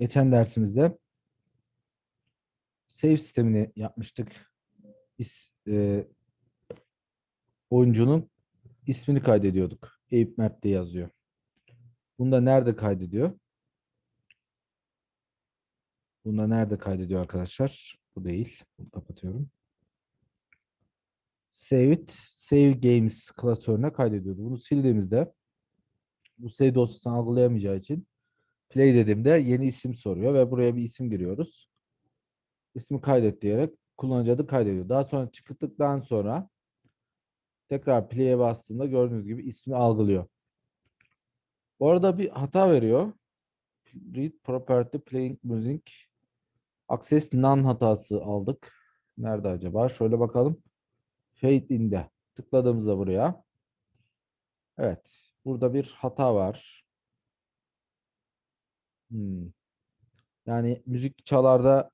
geçen dersimizde save sistemini yapmıştık. İs, e, oyuncunun ismini kaydediyorduk. Eyüp Mert diye yazıyor. Bunda nerede kaydediyor? Bunda nerede kaydediyor arkadaşlar? Bu değil. Bunu kapatıyorum. Save it, Save Games klasörüne kaydediyordu. Bunu sildiğimizde bu save dosyasını algılayamayacağı için play dediğimde yeni isim soruyor ve buraya bir isim giriyoruz. İsmi kaydet diyerek kullanıcı adı kaydediyor. Daha sonra çıktıktan sonra tekrar play'e bastığında gördüğünüz gibi ismi algılıyor. Bu arada bir hata veriyor. Read property playing music access none hatası aldık. Nerede acaba? Şöyle bakalım. Fade in'de. Tıkladığımızda buraya. Evet. Burada bir hata var. Hmm. Yani müzik çalarda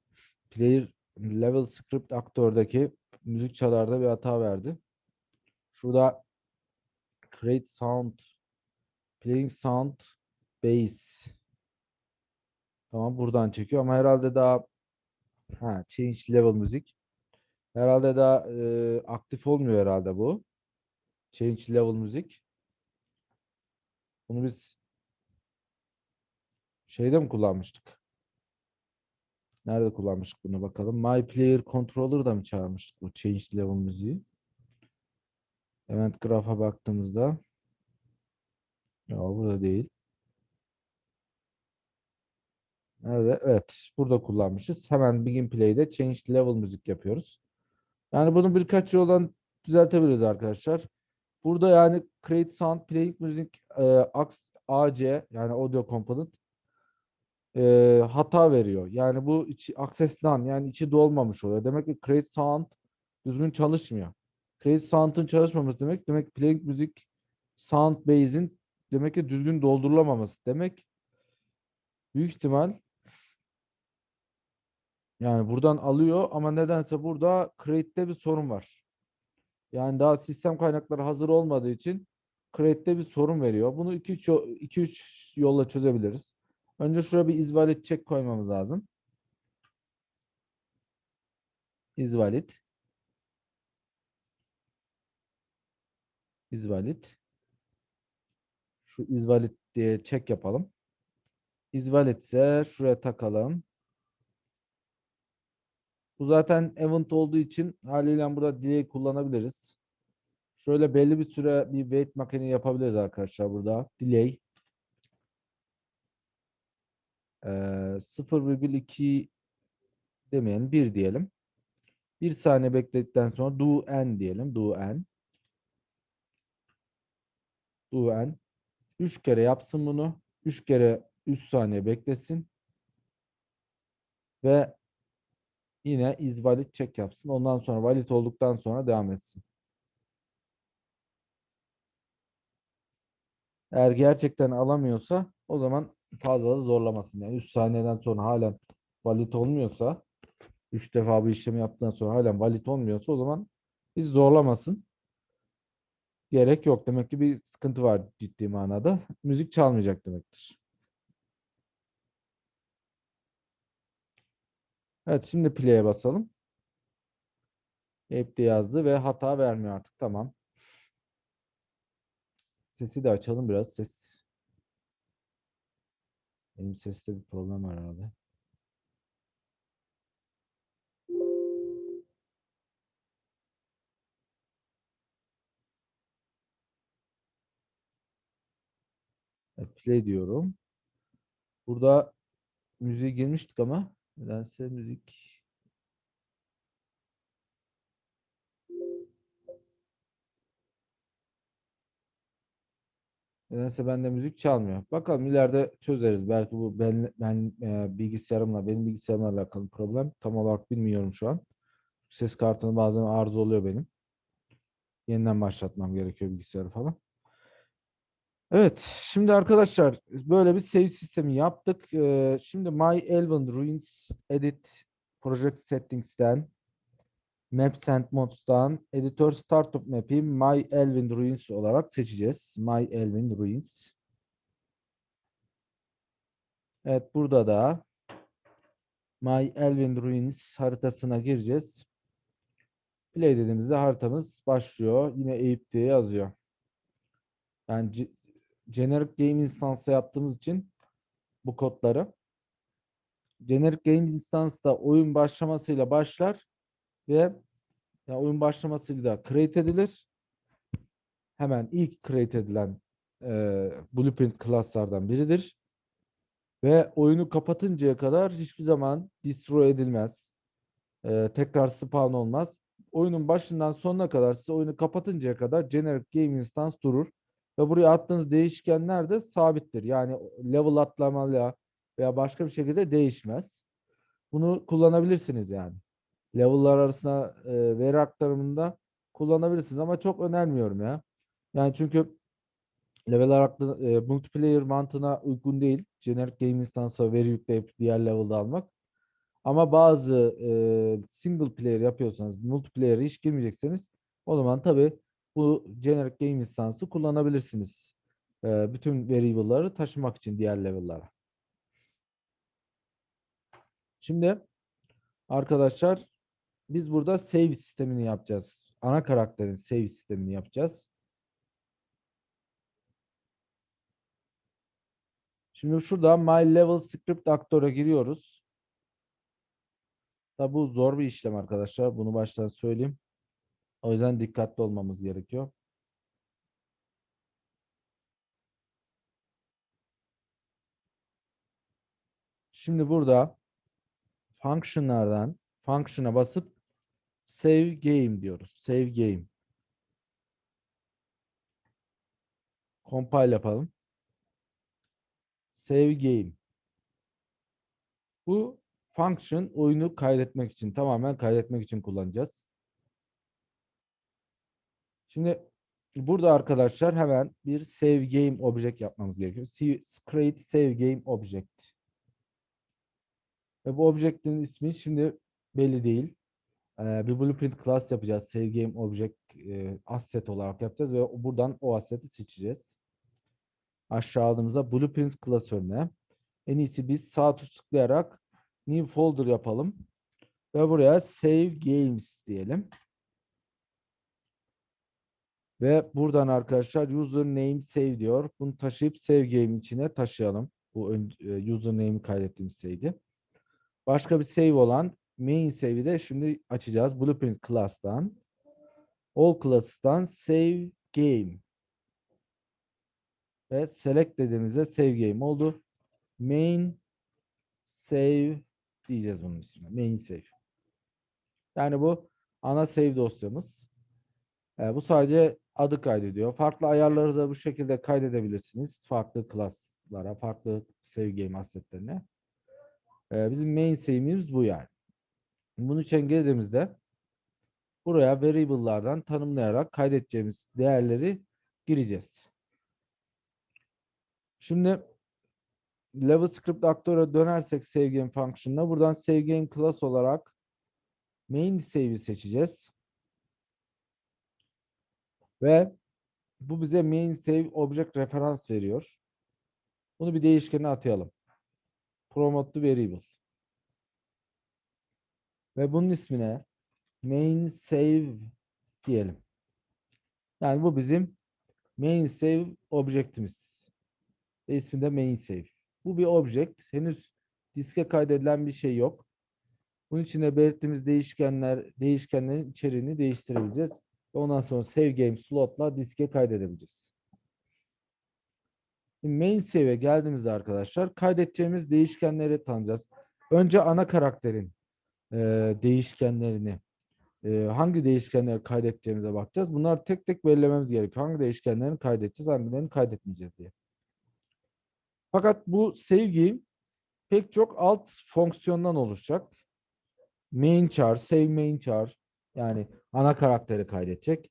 player level script aktördeki müzik çalarda bir hata verdi. Şurada create sound playing sound bass tamam buradan çekiyor ama herhalde daha ha change level müzik herhalde daha e, aktif olmuyor herhalde bu change level müzik bunu biz şeyde mi kullanmıştık? Nerede kullanmıştık bunu bakalım. My Player Controller'da mı çağırmıştık bu Change Level müziği? Event Graph'a baktığımızda ya burada değil. Nerede? Evet. Burada kullanmışız. Hemen Begin Play'de Change Level müzik yapıyoruz. Yani bunu birkaç yoldan düzeltebiliriz arkadaşlar. Burada yani Create Sound Playing Music e, AC yani Audio Component e, hata veriyor. Yani bu içi access none yani içi dolmamış oluyor. Demek ki create sound düzgün çalışmıyor. Create sound'ın çalışmaması demek demek playing müzik sound base'in demek ki düzgün doldurulamaması demek. Büyük ihtimal yani buradan alıyor ama nedense burada create'te bir sorun var. Yani daha sistem kaynakları hazır olmadığı için create'te bir sorun veriyor. Bunu 2-3 yolla çözebiliriz. Önce şuraya bir izvalit check koymamız lazım. İzvalit. İzvalit. Şu izvalit diye check yapalım. İzvalit ise şuraya takalım. Bu zaten event olduğu için haliyle burada delay kullanabiliriz. Şöyle belli bir süre bir wait makini yapabiliriz arkadaşlar burada. Delay. Ee, 0,2 demeyelim 1 diyelim. 1 saniye bekledikten sonra do n diyelim. Do n. Do n. 3 kere yapsın bunu. 3 kere 3 saniye beklesin. Ve yine is valid check yapsın. Ondan sonra valid olduktan sonra devam etsin. Eğer gerçekten alamıyorsa o zaman fazla da zorlamasın. Yani 3 saniyeden sonra halen valid olmuyorsa 3 defa bu işlemi yaptıktan sonra halen valid olmuyorsa o zaman biz zorlamasın. Gerek yok. Demek ki bir sıkıntı var ciddi manada. Müzik çalmayacak demektir. Evet şimdi play'e basalım. Hep de yazdı ve hata vermiyor artık. Tamam. Sesi de açalım biraz. Ses benim seste bir problem var herhalde. Play diyorum. Burada müziğe girmiştik ama nedense müzik Nedense bende müzik çalmıyor. Bakalım ileride çözeriz. Belki bu ben, ben e, bilgisayarımla, benim bilgisayarımla alakalı problem. Tam olarak bilmiyorum şu an. Ses kartını bazen arıza oluyor benim. Yeniden başlatmam gerekiyor bilgisayarı falan. Evet, şimdi arkadaşlar böyle bir save sistemi yaptık. Ee, şimdi My Elven Ruins Edit Project Settings'ten Maps and Mods'tan Editor Startup Map'i My Elven Ruins olarak seçeceğiz. My Elven Ruins. Evet burada da My Elven Ruins haritasına gireceğiz. Play dediğimizde haritamız başlıyor. Yine Eyüp diye yazıyor. Yani ge- generic game instance'da yaptığımız için bu kodları generic game instance'da oyun başlamasıyla başlar ve ya oyun başlamasıyla create edilir. Hemen ilk create edilen e, blueprint class'lardan biridir. Ve oyunu kapatıncaya kadar hiçbir zaman destroy edilmez. E, tekrar spawn olmaz. Oyunun başından sonuna kadar size oyunu kapatıncaya kadar generic game instance durur. Ve buraya attığınız değişkenler de sabittir. Yani level atlamayla veya başka bir şekilde değişmez. Bunu kullanabilirsiniz yani. Level'lar arasında e, veri aktarımında kullanabilirsiniz ama çok önermiyorum ya. Yani çünkü level aktarı, e, multiplayer mantığına uygun değil. Generic game instance'a veri yükleyip diğer level'da almak. Ama bazı e, single player yapıyorsanız, multiplayer'e hiç girmeyecekseniz o zaman tabii bu generic game instance'ı kullanabilirsiniz. E, bütün variable'ları taşımak için diğer level'lara. Şimdi arkadaşlar biz burada save sistemini yapacağız. Ana karakterin save sistemini yapacağız. Şimdi şurada my level script actor'a giriyoruz. Tabi bu zor bir işlem arkadaşlar. Bunu baştan söyleyeyim. O yüzden dikkatli olmamız gerekiyor. Şimdi burada function'lardan function'a basıp save game diyoruz. Save game. Compile yapalım. Save game. Bu function oyunu kaydetmek için, tamamen kaydetmek için kullanacağız. Şimdi burada arkadaşlar hemen bir save game object yapmamız gerekiyor. Create save game object. Ve bu object'in ismi şimdi belli değil. Ee, bir blueprint class yapacağız. Save game object e, asset olarak yapacağız ve buradan o asset'i seçeceğiz. Aşağı aldığımızda blueprint klasörüne en iyisi biz sağ tuş tıklayarak new folder yapalım. Ve buraya save games diyelim. Ve buradan arkadaşlar username save diyor. Bunu taşıyıp save game içine taşıyalım. Bu e, username'i kaydettiğimiz şeydi. Başka bir save olan main save'i şimdi açacağız. Blueprint class'tan. All class'tan save game. Ve select dediğimizde save game oldu. Main save diyeceğiz bunun ismine. Main save. Yani bu ana save dosyamız. Ee, bu sadece adı kaydediyor. Farklı ayarları da bu şekilde kaydedebilirsiniz. Farklı class'lara, farklı save game assetlerine. Ee, bizim main save'imiz bu yani. Bunun için girdiğimizde buraya variable'lardan tanımlayarak kaydedeceğimiz değerleri gireceğiz. Şimdi level script aktöre dönersek save game function'ına buradan save game class olarak main save'i seçeceğiz. Ve bu bize main save object referans veriyor. Bunu bir değişkene atayalım. Promote to variable. Ve bunun ismine main save diyelim. Yani bu bizim main save objectimiz. Ve ismi de main save. Bu bir object. Henüz diske kaydedilen bir şey yok. Bunun içinde belirttiğimiz değişkenler, değişkenlerin içeriğini değiştirebileceğiz. Ve ondan sonra save game slot'la diske kaydedebileceğiz. Main save'e geldiğimizde arkadaşlar kaydedeceğimiz değişkenleri tanıyacağız. Önce ana karakterin e, değişkenlerini e, hangi değişkenleri kaydedeceğimize bakacağız. Bunları tek tek belirlememiz gerekiyor. Hangi değişkenlerini kaydedeceğiz, hangilerini kaydetmeyeceğiz diye. Fakat bu game pek çok alt fonksiyondan oluşacak. Main char, save main char yani ana karakteri kaydedecek.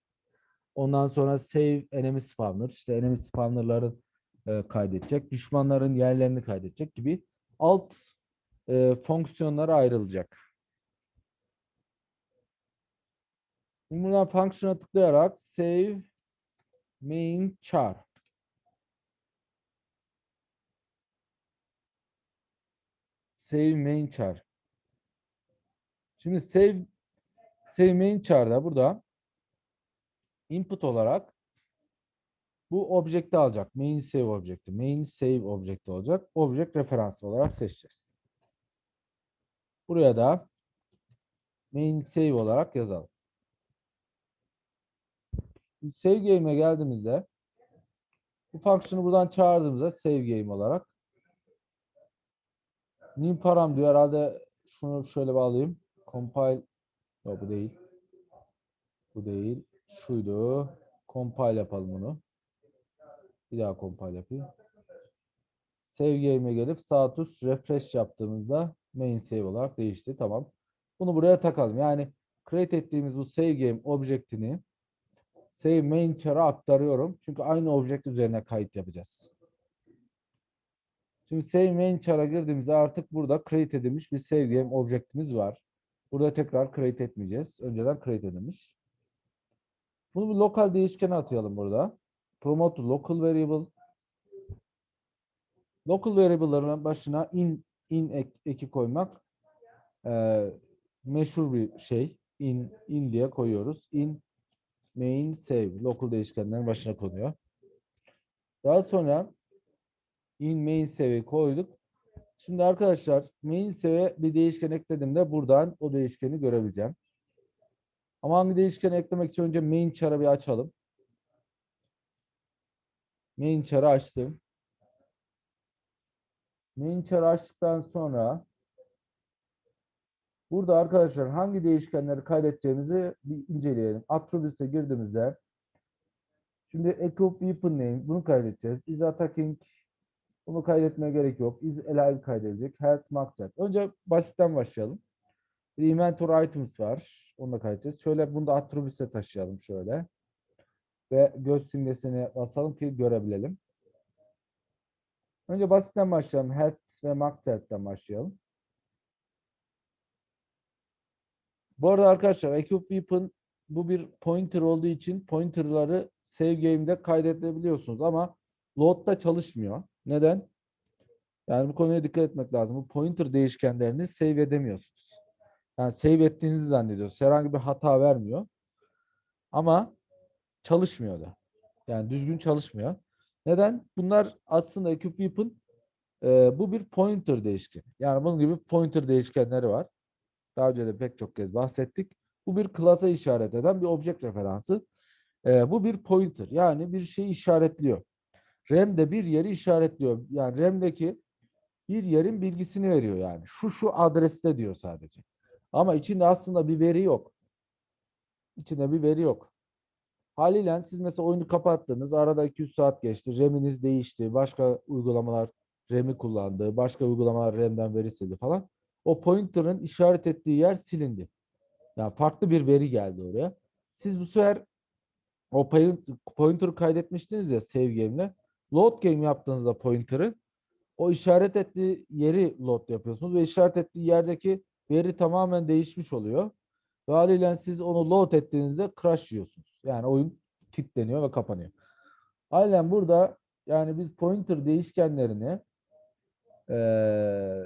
Ondan sonra save enemy spawner işte enemy spawnerların e, kaydedecek. Düşmanların yerlerini kaydedecek gibi alt e, fonksiyonlara ayrılacak. Şimdi buradan function'a tıklayarak save main char save main char. Şimdi save save main char'da burada input olarak bu objekti alacak. Main save objekti. Main save objekti olacak. Object referansı olarak seçeceğiz. Buraya da main save olarak yazalım. Save game'e geldiğimizde bu function'ı buradan çağırdığımızda save game olarak new param diyor. Herhalde şunu şöyle bağlayayım. Compile Yok bu değil. Bu değil. Şuydu. Compile yapalım bunu. Bir daha compile yapayım. Save game'e gelip sağ tuş refresh yaptığımızda main save olarak değişti. Tamam. Bunu buraya takalım. Yani create ettiğimiz bu save game objektini save main char'a aktarıyorum. Çünkü aynı objekt üzerine kayıt yapacağız. Şimdi save main char'a girdiğimizde artık burada create edilmiş bir save game objektimiz var. Burada tekrar create etmeyeceğiz. Önceden create edilmiş. Bunu bir lokal değişkene atayalım burada. Promote local variable. Local variable'ların başına in in ek, eki koymak e, meşhur bir şey. In in diye koyuyoruz. In main save local değişkenlerin başına konuyor. Daha sonra in main save'i koyduk. Şimdi arkadaşlar main save'e bir değişken eklediğimde buradan o değişkeni görebileceğim. Ama hangi değişkeni eklemek için önce main char'ı bir açalım. Main char'ı açtım. Main char'ı açtıktan sonra burada arkadaşlar hangi değişkenleri kaydedeceğimizi bir inceleyelim. Attributes'e girdiğimizde şimdi equip weapon name bunu kaydedeceğiz. Is attacking bunu kaydetmeye gerek yok. Is alive kaydedecek. Health max health. Önce basitten başlayalım. Bir inventory items var. Onu da kaydedeceğiz. Şöyle bunu da attributes'e taşıyalım şöyle. Ve göz simgesini basalım ki görebilelim. Önce basitten başlayalım. Health ve max health'ten başlayalım. Bu arada arkadaşlar Weapon bu bir pointer olduğu için pointerları save game'de kaydedebiliyorsunuz ama load'da çalışmıyor. Neden? Yani bu konuya dikkat etmek lazım. Bu pointer değişkenlerini save edemiyorsunuz. Yani save ettiğinizi zannediyorsunuz. Herhangi bir hata vermiyor. Ama çalışmıyor da. Yani düzgün çalışmıyor. Neden? Bunlar aslında Weapon e, bu bir pointer değişken. Yani bunun gibi pointer değişkenleri var. Daha önce de pek çok kez bahsettik. Bu bir klasa işaret eden bir object referansı. E, bu bir pointer. Yani bir şeyi işaretliyor. RAM'de bir yeri işaretliyor. Yani RAM'deki bir yerin bilgisini veriyor yani. Şu şu adreste diyor sadece. Ama içinde aslında bir veri yok. İçinde bir veri yok. Haliyle siz mesela oyunu kapattınız. Arada 200 saat geçti. RAM'iniz değişti. Başka uygulamalar RAM'i kullandı. Başka uygulamalar RAM'den veri sildi falan. O pointer'ın işaret ettiği yer silindi. Yani farklı bir veri geldi oraya. Siz bu sefer o pointer'ı kaydetmiştiniz ya save game'le. Load game yaptığınızda pointer'ı o işaret ettiği yeri load yapıyorsunuz ve işaret ettiği yerdeki veri tamamen değişmiş oluyor. Ve haliyle siz onu load ettiğinizde crash yiyorsunuz. Yani oyun kilitleniyor ve kapanıyor. Haliyle burada yani biz pointer değişkenlerini ee,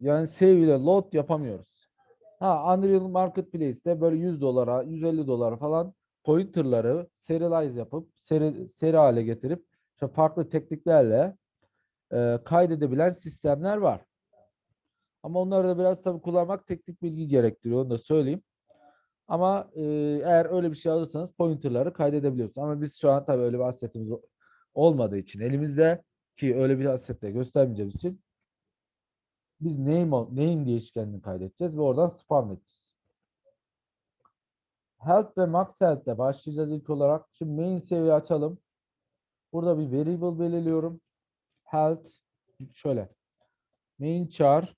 yani save ile load yapamıyoruz. Ha Unreal Marketplace'te böyle 100 dolara, 150 dolara falan pointerları serialize yapıp seri, seri hale getirip işte farklı tekniklerle e, kaydedebilen sistemler var. Ama onları da biraz tabii kullanmak teknik bilgi gerektiriyor. Onu da söyleyeyim. Ama e, eğer öyle bir şey alırsanız pointerları kaydedebiliyorsunuz. Ama biz şu an tabii öyle bir assetimiz olmadığı için elimizde ki öyle bir assetle göstermeyeceğimiz için biz name, name değişkenini kaydedeceğiz ve oradan spam edeceğiz. Health ve max health'le başlayacağız ilk olarak. Şimdi main seviye açalım. Burada bir variable belirliyorum. Health şöyle. Main char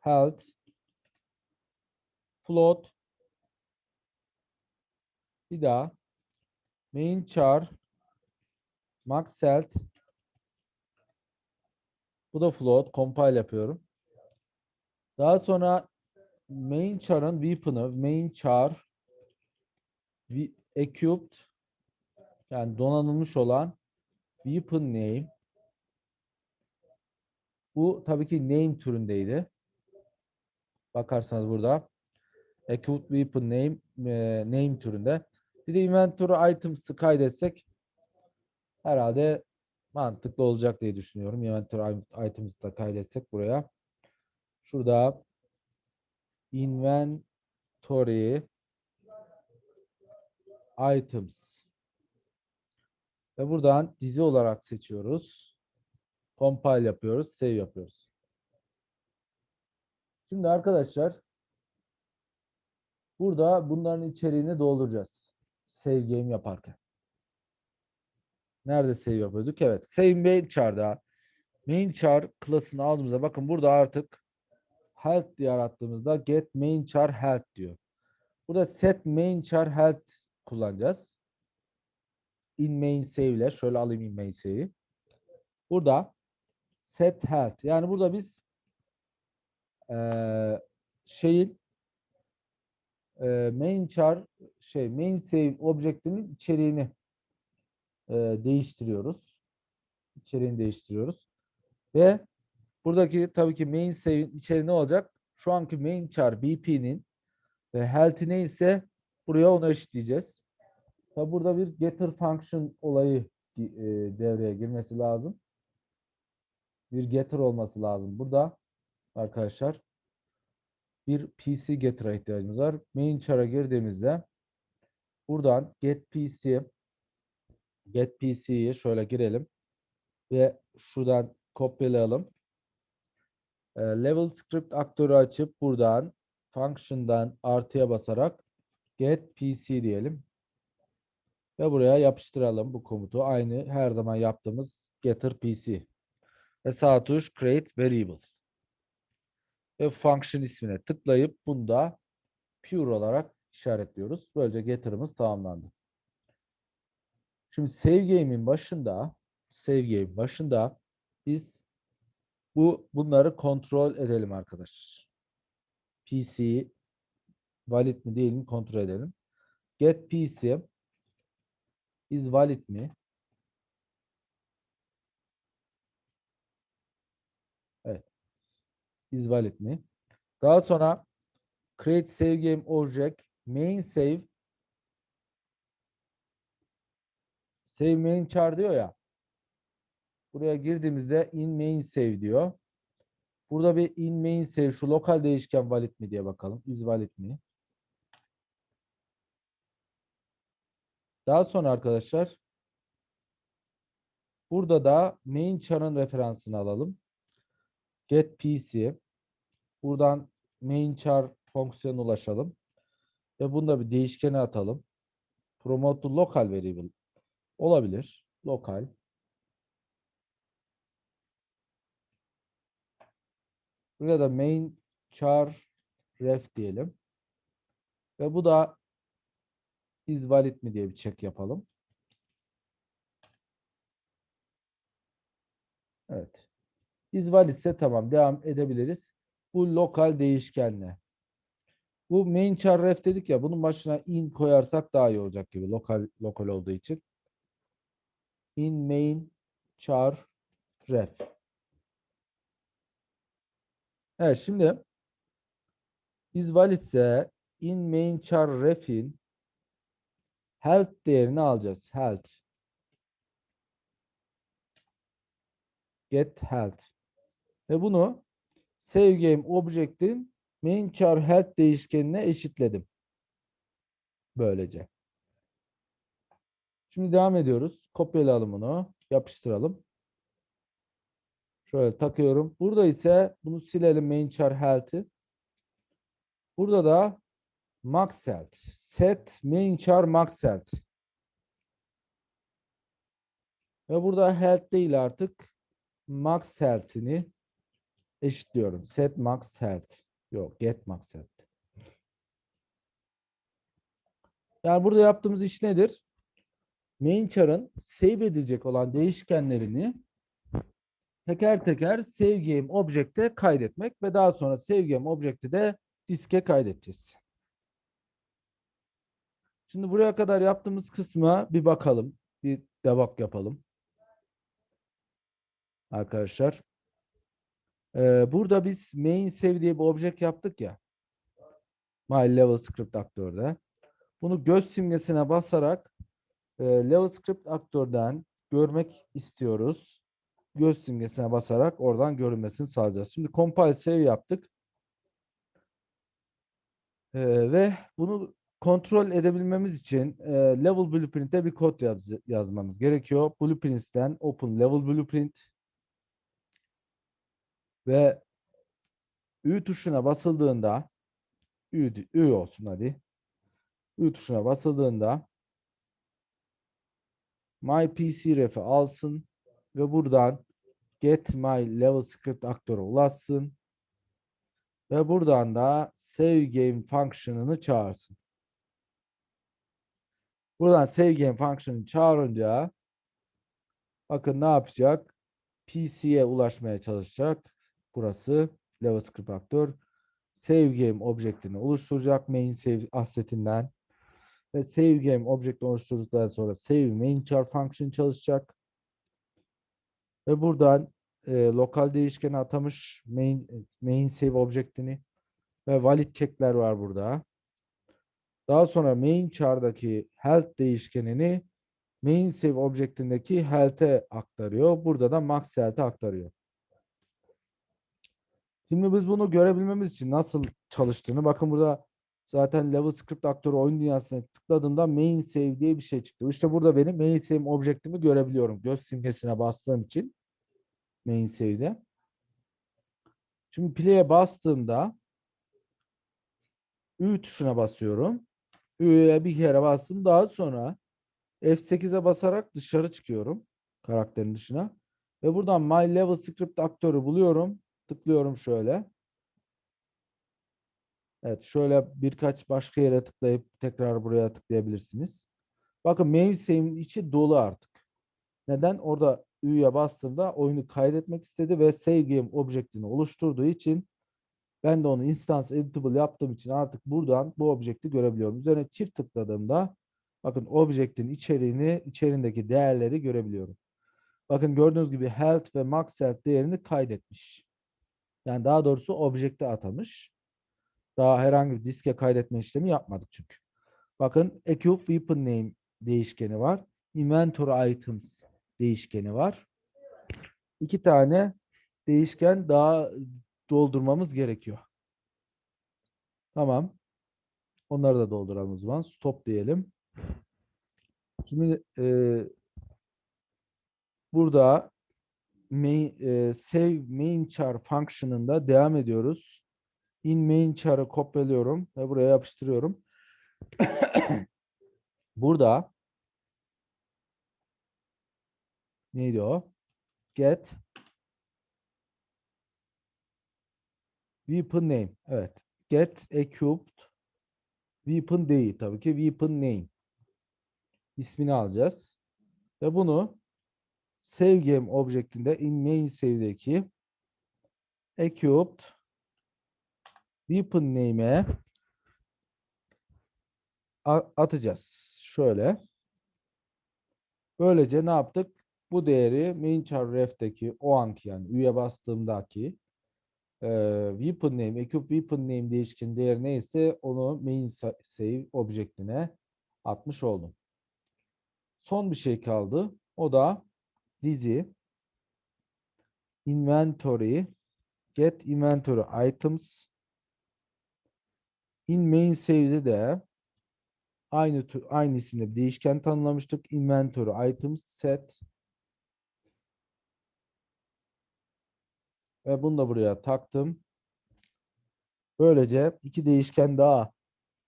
health float bir daha main char max health bu da float compile yapıyorum. Daha sonra main char'ın weapon'ı main char equipped yani donanılmış olan weapon name bu tabii ki name türündeydi. Bakarsanız burada Acute Weapon Name e, name türünde. Bir de inventory items'ı kaydetsek herhalde mantıklı olacak diye düşünüyorum. Inventory items'ı da kaydetsek buraya. Şurada inventory items ve buradan dizi olarak seçiyoruz. Compile yapıyoruz, save yapıyoruz. Şimdi arkadaşlar burada bunların içeriğini dolduracağız. Save game yaparken. Nerede save yapıyorduk? Evet. Save main char'da main char klasını aldığımızda bakın burada artık health diye arattığımızda get main char health diyor. Burada set main char health kullanacağız. In main save ile şöyle alayım in main save'i. Burada set health. Yani burada biz eee şeyin eee, main char şey main save objektinin içeriğini eee, değiştiriyoruz. İçeriğini değiştiriyoruz. Ve buradaki tabii ki main save'in içeriği ne olacak? Şu anki main char BP'nin ve health'i neyse buraya onu eşitleyeceğiz. Tabi burada bir getter function olayı e, devreye girmesi lazım. Bir getter olması lazım. Burada arkadaşlar bir PC getter'a ihtiyacımız var. Main char'a girdiğimizde buradan get PC get PC'ye şöyle girelim ve şuradan kopyalayalım. E, level script aktörü açıp buradan function'dan artıya basarak get PC diyelim. Ve buraya yapıştıralım bu komutu. Aynı her zaman yaptığımız getter PC. Ve sağ tuş create variable. Ve function ismine tıklayıp bunda pure olarak işaretliyoruz. Böylece getter'ımız tamamlandı. Şimdi save game'in başında save game başında biz bu bunları kontrol edelim arkadaşlar. PC valid mi değil mi kontrol edelim. Get PC is valid mi? Evet. Is valid mi? Daha sonra create save game object main save save main char diyor ya. Buraya girdiğimizde in main save diyor. Burada bir in main save şu lokal değişken valid mi diye bakalım. Is valid mi? Daha sonra arkadaşlar burada da main char'ın referansını alalım. Get PC. Buradan main char fonksiyonuna ulaşalım. Ve bunda bir değişkene atalım. Promote local variable olabilir. Lokal. Buraya da main char ref diyelim. Ve bu da is valid mi diye bir check yapalım. Evet. Is valid ise tamam devam edebiliriz. Bu lokal değişkenle. Bu main char ref dedik ya bunun başına in koyarsak daha iyi olacak gibi lokal lokal olduğu için. In main char ref. Evet şimdi is valid ise in main char ref'in health değerini alacağız. Health. Get health. Ve bunu save game object'in main char health değişkenine eşitledim. Böylece. Şimdi devam ediyoruz. Kopyalayalım bunu. Yapıştıralım. Şöyle takıyorum. Burada ise bunu silelim main char health'i. Burada da max health. Set main char max health. Ve burada health değil artık max health'ini eşitliyorum. Set max health. Yok get max health. Yani burada yaptığımız iş nedir? Main char'ın save edilecek olan değişkenlerini teker teker save game object'e kaydetmek ve daha sonra save game object'i de diske kaydedeceğiz. Şimdi buraya kadar yaptığımız kısma bir bakalım. Bir debug yapalım. Arkadaşlar. Ee, burada biz main save diye bir object yaptık ya. My Level Script aktörde. Bunu göz simgesine basarak e, Level Script aktörden görmek istiyoruz. Göz simgesine basarak oradan görünmesini sağlayacağız. Şimdi compile save yaptık. E, ve bunu kontrol edebilmemiz için e, Level Blueprint'e bir kod yaz, yazmamız gerekiyor. Blueprints'ten Open Level Blueprint ve Ü tuşuna basıldığında Ü, Ü olsun hadi. Ü tuşuna basıldığında My PC ref'i alsın ve buradan Get My Level Script aktörü ulaşsın ve buradan da Save Game function'ını çağırsın. Buradan Save Game function'ını çağırınca bakın ne yapacak? PC'ye ulaşmaya çalışacak. Burası Level Script aktör. Save Game objektini oluşturacak main save assetinden ve save game object oluşturduktan sonra save main char function çalışacak. Ve buradan e, lokal değişkeni atamış main main save objektini ve valid checkler var burada. Daha sonra main char'daki health değişkenini main save objektindeki health'e aktarıyor. Burada da max health'e aktarıyor. Şimdi biz bunu görebilmemiz için nasıl çalıştığını bakın burada zaten level script aktörü oyun dünyasına tıkladığımda main save diye bir şey çıktı. İşte burada benim main save objektimi görebiliyorum. Göz simgesine bastığım için main save'de. Şimdi play'e bastığımda Ü tuşuna basıyorum. Ü'ye bir kere bastım. Daha sonra F8'e basarak dışarı çıkıyorum. Karakterin dışına. Ve buradan My Level Script aktörü buluyorum. Tıklıyorum şöyle. Evet şöyle birkaç başka yere tıklayıp tekrar buraya tıklayabilirsiniz. Bakın mainframe'in içi dolu artık. Neden? Orada Ü'ye bastığımda oyunu kaydetmek istedi ve save game objektini oluşturduğu için ben de onu instance editable yaptığım için artık buradan bu objekti görebiliyorum. Üzerine çift tıkladığımda bakın objektin içeriğini, içerindeki değerleri görebiliyorum. Bakın gördüğünüz gibi health ve max health değerini kaydetmiş. Yani daha doğrusu objekte atamış. Daha herhangi bir diske kaydetme işlemi yapmadık çünkü. Bakın equip weapon name değişkeni var. Inventory items değişkeni var. İki tane değişken daha doldurmamız gerekiyor. Tamam. Onları da dolduralım o zaman. Stop diyelim. Şimdi e, burada main, e, save main char function'ında devam ediyoruz. In main char'ı kopyalıyorum ve buraya yapıştırıyorum. burada neydi o? Get weapon name. Evet. Get equipped weapon değil tabii ki weapon name. ismini alacağız. Ve bunu save game objektinde in main save'deki equipped weapon name'e atacağız. Şöyle. Böylece ne yaptık? Bu değeri main char ref'teki o anki yani üye bastığımdaki e, weapon name, equip weapon name değişken değeri neyse onu main save objektine atmış oldum. Son bir şey kaldı. O da dizi inventory get inventory items in main save'de de aynı aynı isimle bir değişken tanımlamıştık. Inventory items set ve bunu da buraya taktım. Böylece iki değişken daha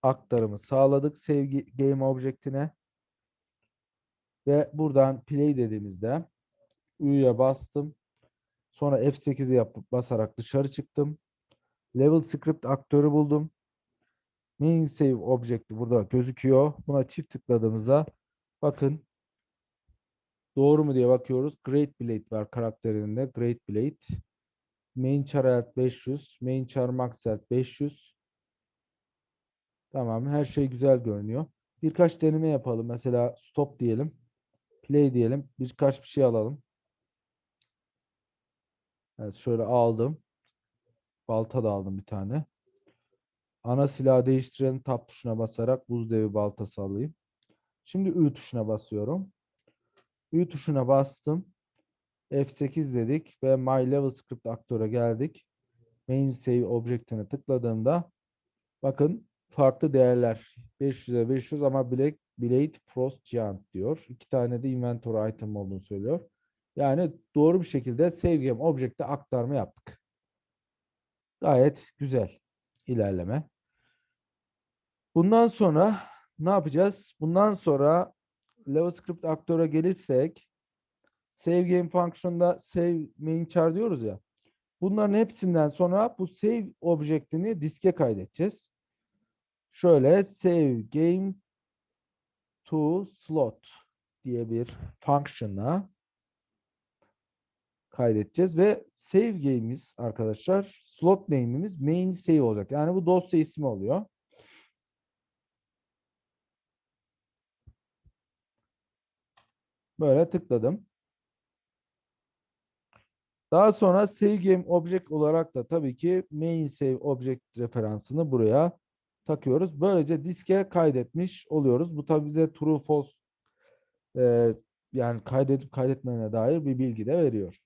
aktarımı sağladık sevgi game objektine. Ve buradan play dediğimizde U'ya bastım. Sonra F8'i yapıp basarak dışarı çıktım. Level script aktörü buldum. Main save objekti burada gözüküyor. Buna çift tıkladığımızda bakın doğru mu diye bakıyoruz. Great Blade var karakterinde. Great Blade. Main char health 500. Main char max health 500. Tamam her şey güzel görünüyor. Birkaç deneme yapalım. Mesela stop diyelim. Play diyelim. Birkaç bir şey alalım. Evet şöyle aldım. Balta da aldım bir tane. Ana silahı değiştirelim. Tab tuşuna basarak buz devi baltası alayım. Şimdi Ü tuşuna basıyorum. Ü tuşuna bastım. F8 dedik ve My Level Script aktöre geldik. Main Save Object'ine tıkladığımda bakın farklı değerler 500'e 500 ama Blade, Blade Frost Giant diyor. İki tane de inventory item olduğunu söylüyor. Yani doğru bir şekilde Save Game Object'e aktarma yaptık. Gayet güzel ilerleme. Bundan sonra ne yapacağız? Bundan sonra Level Script aktöre gelirsek save game function'da save main char diyoruz ya. Bunların hepsinden sonra bu save object'ini diske kaydedeceğiz. Şöyle save game to slot diye bir function'a kaydedeceğiz ve save game'imiz arkadaşlar slot name'imiz main save olacak. Yani bu dosya ismi oluyor. Böyle tıkladım. Daha sonra save game object olarak da tabii ki main save object referansını buraya takıyoruz. Böylece diske kaydetmiş oluyoruz. Bu tabii bize true false e, yani kaydedip kaydetmene dair bir bilgi de veriyor.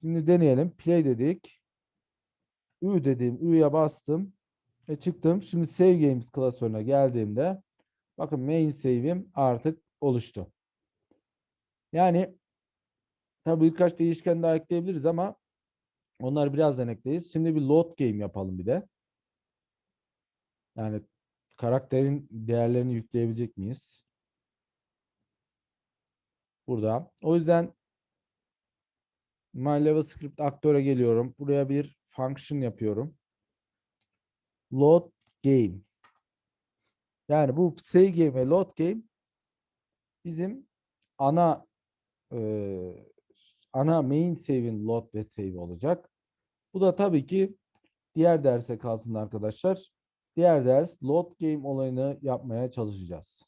Şimdi deneyelim. Play dedik. Ü dedim. Ü'ye bastım. Ve çıktım. Şimdi save games klasörüne geldiğimde bakın main save'im artık oluştu. Yani tabii birkaç değişken daha ekleyebiliriz ama onları birazdan ekleyiz. Şimdi bir load game yapalım bir de. Yani karakterin değerlerini yükleyebilecek miyiz? Burada. O yüzden My Level Script aktöre geliyorum. Buraya bir function yapıyorum. Load game. Yani bu save game ve load game bizim ana e, ana main save'in load ve save olacak. Bu da tabii ki diğer derse kalsın arkadaşlar. Diğer ders load game olayını yapmaya çalışacağız.